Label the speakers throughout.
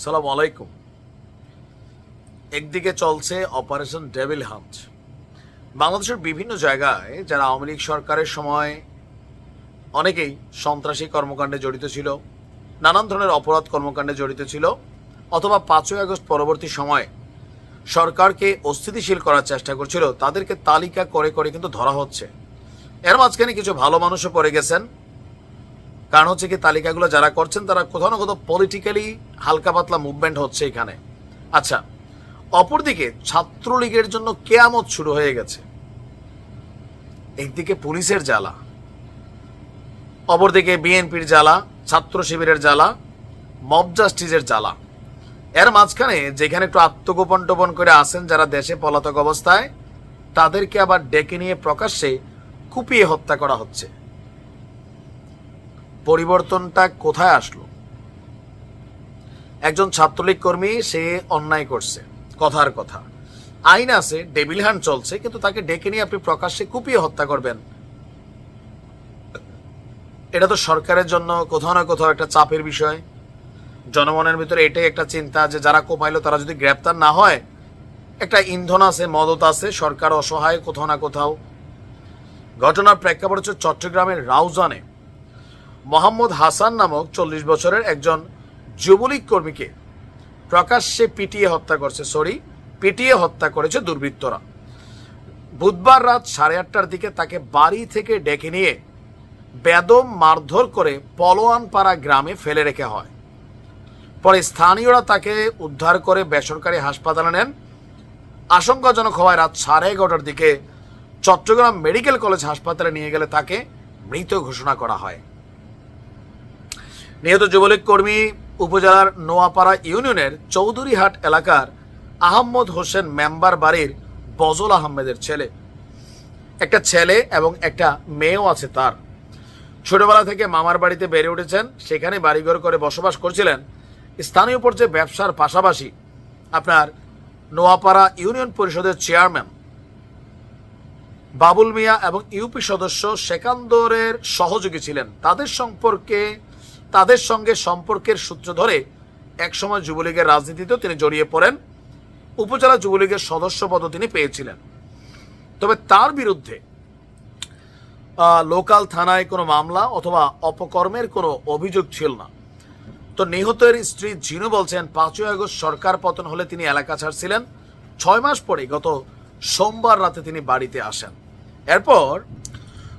Speaker 1: সালাম আলাইকুম। একদিকে চলছে অপারেশন ডেভিল হান্ট। বাংলাদেশের বিভিন্ন জায়গায় যারা আওয়ামী লীগ সরকারের সময় অনেকেই সন্ত্রাসী কর্মকাণ্ডে জড়িত ছিল, নানান ধরনের অপরাধ কর্মকাণ্ডে জড়িত ছিল, অথবা পাঁচই আগস্ট পরবর্তী সময়ে সরকারকে অস্থিতিশীল করার চেষ্টা করছিল, তাদেরকে তালিকা করে করে কিন্তু ধরা হচ্ছে। এর মাঝখানে কিছু ভালো মানুষও পড়ে গেছেন। কারণ হচ্ছে কি, তালিকাগুলো যারা করছেন তারা কোথাও না কোথাও পলিটিক্যালি হালকা পাতলা মুভমেন্ট হচ্ছে এখানে। আচ্ছা অপরদিকে ছাত্রলীগের জন্য কেয়ামত শুরু হয়ে গেছে। একদিকে পুলিশের জ্বালা, অপরদিকে বিএনপির জ্বালা, ছাত্র শিবিরের জ্বালা মব জাস্টিসের জ্বালা। এর মাঝখানে যেখানে একটু আত্মগোপন টোপন করে আসেন যারা দেশে পলাতক অবস্থায়, তাদেরকে আবার ডেকে নিয়ে প্রকাশ্যে কুপিয়ে হত্যা করা হচ্ছে। পরিবর্তনটা কোথায় আসলো? একজন ছাত্রলীগ কর্মী, সে অন্যায় করছে, কথার কথা। আইন আছে, ডেবিল হ্যান্ড চলছে, কিন্তু তাকে ডেকে নিয়ে আপনি প্রকাশ্যে কুপিয়ে হত্যা করবেন। এটা তো সরকারের জন্য কোথাও না কোথাও একটা চাপের বিষয়। জনমনের ভিতরে এটাই একটা চিন্তা যে যারা কোপাইলো, তারা যদি গ্রেপ্তার না হয়, একটা ইন্ধন আছে, মদত আছে, সরকার অসহায় কোথাও না কোথাও। ঘটনার প্রেক্ষাপট হচ্ছে চট্টগ্রামের রাউজানে মোহাম্মদ হাসান নামক চল্লিশ বছরের একজন যুবলীগ কর্মীকে প্রকাশ্যে পিটিয়ে হত্যা করছে সরি পিটিয়ে হত্যা করেছে দুর্বৃত্তরা। বুধবার রাত সাড়ে আটটার দিকে তাকে বাড়ি থেকে ডেকে নিয়ে বেদম মারধর করে পলোয়ানপাড়া গ্রামে ফেলে রেখে হয়। পরে স্থানীয়রা তাকে উদ্ধার করে বেসরকারি হাসপাতালে নেন। আশঙ্কাজনক হওয়ায় রাত সাড়ে এগারোটার দিকে চট্টগ্রাম মেডিকেল কলেজ হাসপাতালে নিয়ে গেলে তাকে মৃত ঘোষণা করা হয়। নিহত যুবলীগ কর্মী উপজেলার নোয়াপাড়া ইউনিয়নের চৌধুরীহাট এলাকার আহম্মদ হোসেন মেম্বার বাড়ির বজল আহমেদের ছেলে। একটা ছেলে এবং একটা মেয়েও আছে তার। ছোটবেলা থেকে মামার বাড়িতে বেড়ে উঠেছেন, সেখানে বাড়িঘর করে বসবাস করছিলেন। স্থানীয় পর্যায়ে ব্যবসার পাশাপাশি আপনার নোয়াপাড়া ইউনিয়ন পরিষদের চেয়ারম্যান বাবুল মিয়া এবং ইউপি সদস্য সেকান্দরের সহযোগী ছিলেন। তাদের সম্পর্কে তাদের সঙ্গে সম্পর্কের সূত্র ধরে একসময় যুবলীগের রাজনীতিতেও তিনি জড়িয়ে পড়েন। উপজেলা যুবলীগের সদস্য পদও তিনি পেয়েছিলেন। তবে তার বিরুদ্ধে লোকাল থানায় কোনো মামলা অথবা অপকর্মের কোনো অভিযোগ ছিল না। তো নিহতের স্ত্রী জিনু বলছেন, পাঁচই আগস্ট সরকার পতন হলে তিনি এলাকা ছাড়ছিলেন। ছয় মাস পরে, গত সোমবার রাতে তিনি বাড়িতে আসেন। এরপর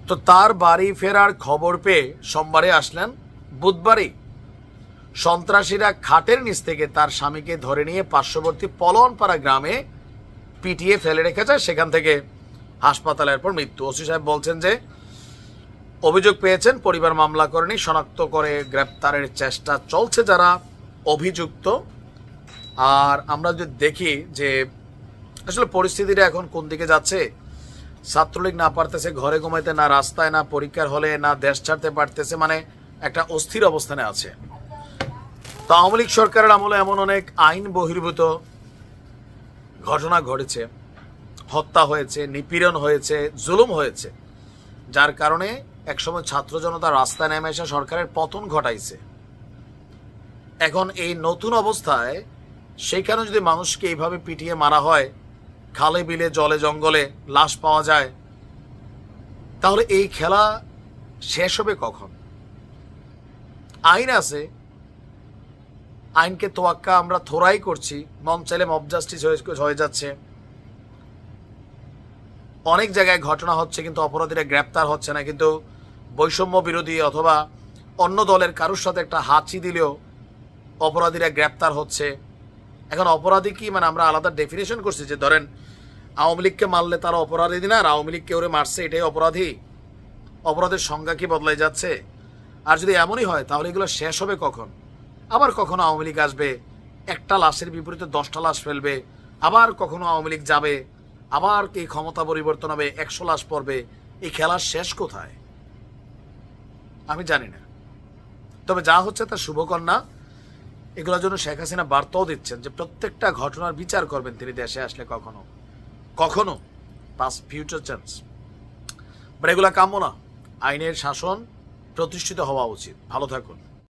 Speaker 1: তো তার বাড়ি ফেরার খবর পেয়ে সোমবারে আসলেন। বুধবারই সন্ত্রাসীরা খাটের নিচ থেকে তার স্বামীকে ধরে নিয়ে পার্শ্ববর্তী পলনপাড়া গ্রামে পিটিয়ে ফেলে রেখেছে। সেখান থেকে হাসপাতালের পর মৃত্যু। ওসি সাহেব বলছেন যে, অভিযোগ পেয়েছেন, পরিবার মামলা করেনি, শনাক্ত করে গ্রেপ্তারের চেষ্টা চলছে যারা অভিযুক্ত। আর আমরা যদি দেখি যে, আসলে পরিস্থিতিটা এখন কোন দিকে যাচ্ছে, ছাত্রলীগ না পারতেছে ঘরে ঘুমাইতে, না রাস্তায়, না পরীক্ষার হলে, না দেশ ছাড়তে পারতেছে মানে একটা অস্থির অবস্থানে আছে। তো আওয়ামী লীগ সরকারের আমলে এমন অনেক আইন বহির্ভূত ঘটনা ঘটেছে। হত্যা হয়েছে, নিপীড়ন হয়েছে, জুলুম হয়েছে। যার কারণে একসময় ছাত্র জনতা রাস্তায় নেমে এসে সরকারের পতন ঘটাইছে। এখন এই নতুন অবস্থায় সেইখানে যদি মানুষকে এইভাবে পিটিয়ে মারা হয়, খালে বিলে, জলে জঙ্গলে লাশ পাওয়া যায়, তাহলে এই খেলা শেষ হবে কখন? আইন আছে, আইনকে তোয়াক্কা আমরা থোড়াই করছি, মন চাইলে মব জাস্টিস হয়ে যাচ্ছে। অনেক জায়গায় ঘটনা হচ্ছে, কিন্তু অপরাধীরা গ্রেপ্তার হচ্ছে না, কিন্তু বৈষম্য বিরোধী অথবা অন্য দলের কারোর সাথে একটা হাঁচি দিলেও অপরাধীরা গ্রেপ্তার হচ্ছে। এখন অপরাধী কি? মানে আমরা আলাদা ডেফিনেশন করছি যে, ধরেন, আওয়ামী লীগকে মারলে তারা অপরাধী না, আর আওয়ামী লীগ কেউ মারছে, এটাই অপরাধী। অপরাধের সংজ্ঞা কি বদলাই যাচ্ছে? আর যদি এমনই হয়, তাহলে এগুলো শেষ হবে কখন? আবার কখনো আওয়ামী লীগ আসবে, একটা লাশের বিপরীতে দশটা লাশ ফেলবে, আবার কখনো আওয়ামী লীগ যাবে, আবার এই ক্ষমতা পরিবর্তন হবে, একশো লাশ পড়বে, এই খেলার শেষ কোথায়? আমি জানি না। তবে যা হচ্ছে তা শুভকন্যা, এগুলোর জন্য শেখ হাসিনা বার্তাও দিচ্ছেন যে প্রত্যেকটা ঘটনার বিচার করবেন তিনি দেশে আসলে কখনো। কখনো। পাস ফিউচার চান্স বাট এগুলা কাম্য না। আইনের শাসন প্রতিষ্ঠিত হওয়া উচিত। ভালো থাকুন।